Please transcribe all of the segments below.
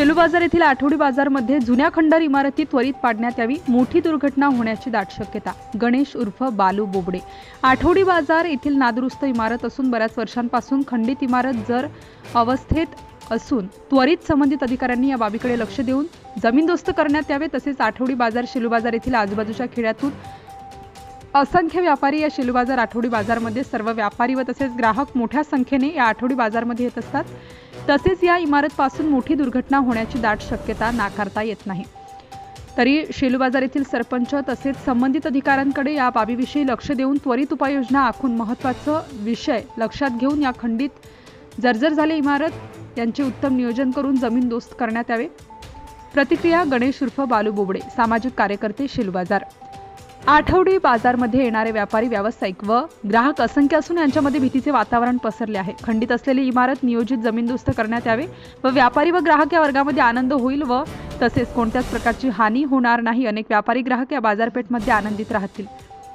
शेलू बाजार येथील आठवडी बाजारमध्ये जुन्या खंडर इमारती त्वरित पाडण्यात यावी मोठी दुर्घटना होण्याची दाट शक्यता. गणेश उर्फ बालू बोबडे. आठवडी बाजार येथील नादुरुस्त इमारत असून बऱ्याच वर्षांपासून खंडित इमारत जर अवस्थेत असून त्वरित संबंधित अधिकाऱ्यांनी या बाबीकडे लक्ष देऊन जमीनदोस्त करण्यात यावे तसेच आठवडी बाजार शेलू बाजार येथील आजूबाजूच्या खेड्यातून असंख्य व्यापारी या शेलू बाजार आठवडी बाजारमध्ये सर्व व्यापारी व तसेच ग्राहक मोठ्या संख्येने या आठवडी बाजारमध्ये येत असतात. तसेच या इमारतपासून मोठी दुर्घटना होण्याची दाट शक्यता नाकारता येत नाही. तरी शेलू बाजार येथील सरपंच तसेच संबंधित अधिकाऱ्यांकडे या बाबीविषयी लक्ष देऊन त्वरित उपाययोजना आखून महत्त्वाचं विषय लक्षात घेऊन या खंडित जर्जर झाले इमारत यांचे उत्तम नियोजन करून जमीन दोस्त करण्यात यावे. प्रतिक्रिया गणेश उर्फ बालू बोबडे सामाजिक कार्यकर्ते शेलू बाजार आठवडी बाजारमध्ये येणारे व्यापारी व्यावसायिक व ग्राहक असंख्य असून यांच्यामध्ये भीतीचे वातावरण पसरले आहे. खंडित असलेली इमारत नियोजित जमीनदोस्त करण्यात यावे व व्यापारी व ग्राहक या वर्गामध्ये आनंद होईल व तसेच कोणत्याच प्रकारची हानी होणार नाही. अनेक व्यापारी ग्राहक या बाजारपेठमध्ये आनंदित राहतील.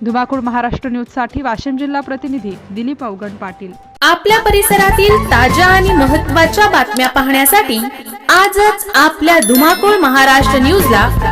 धुमाकूळ महाराष्ट्र न्यूजसाठी वाशिम जिल्हा प्रतिनिधी दिलीप अवगण पाटील. आपल्या परिसरातील ताज्या आणि महत्त्वाच्या बातम्या पाहण्यासाठी आजच आपल्या धुमाकूळ महाराष्ट्र न्यूजला